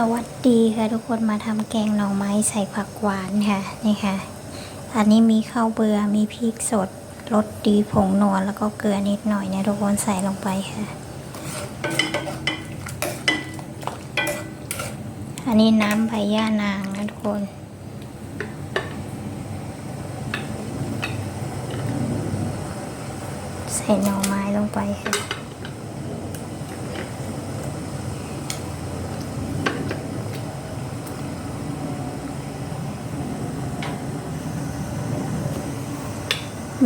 สวัสดีค่ะทุกคนมาทำแกงหน่อไม้ใส่ผักหวานค่ะนี่ค่ะ อันนี้มีข้าวเบือมีพริกสดรสดีผงนวลแล้วก็เกลือนิดหน่อยนี่ยทุกคนใส่ลงไปค่ะ อันนี้น้ำใบย่านางนะทุกคนใส่หน่อไม้ลงไปค่ะ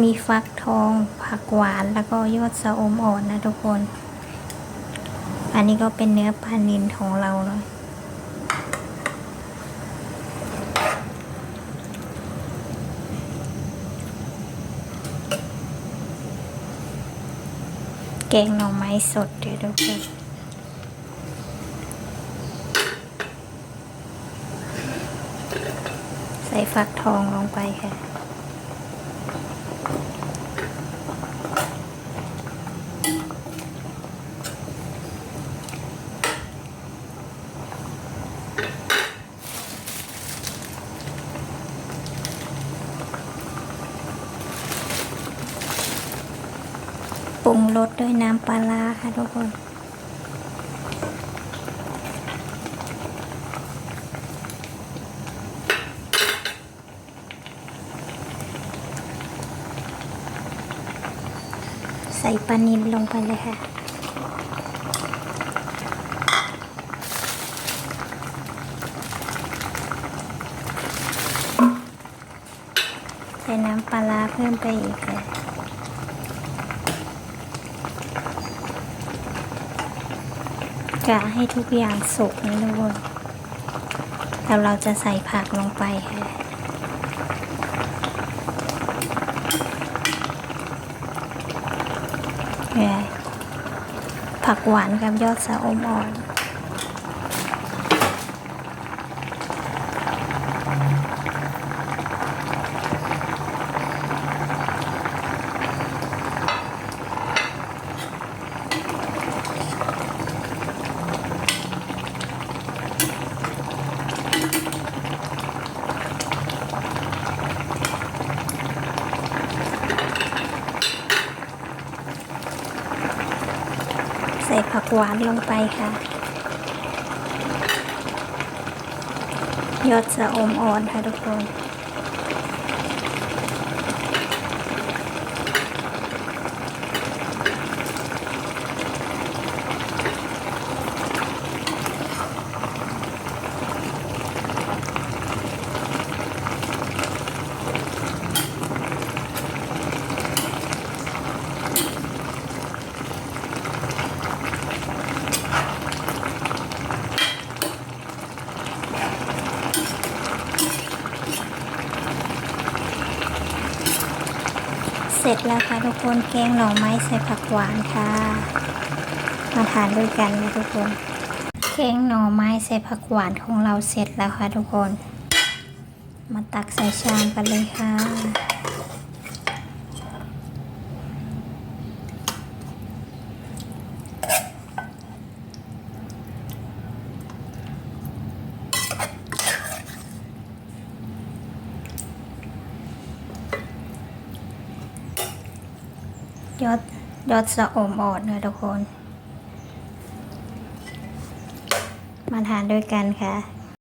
มีฟักทอง ผักหวานแล้วก็ยอดสะอมอ่อนนะทุกคน อันนี้ก็เป็นเนื้อปลานิลของเราเลยแกงหน่อไม้สดเดี๋ยวทุกคนใส่ฟักทองลงไปค่ะ ปรุงรสด้วยน้ำปลาร้าค่ะทุกคนใส่ปลานิลลงไปเลยค่ะ ส่น้ำปลาร้าเพิ่มไปอีกค่ะกะให้ทุกอย่างสุกนะทุกคนแล้วเราจะใส่ผักลงไปค่ะผักหวานกับยอดสะอมอ่อน ใส่ผักหวานลงไปค่ะ ยอดจะอมอ่อนค่ะทุกคน ร็จแล้วค่ะทุกคนแกงหน่อไม้ใส่ผักหวานค่ะ มาทานด้วยกันนะทุกคนแกงหน่อไม้ใส่ผักหวานของเราเสร็จแล้วค่ะทุกคน มาตักใส่ชามกันเลยค่ะ ยอดยอดสะอมอ่อนนะทุกคน มาทานด้วยกันค่ะ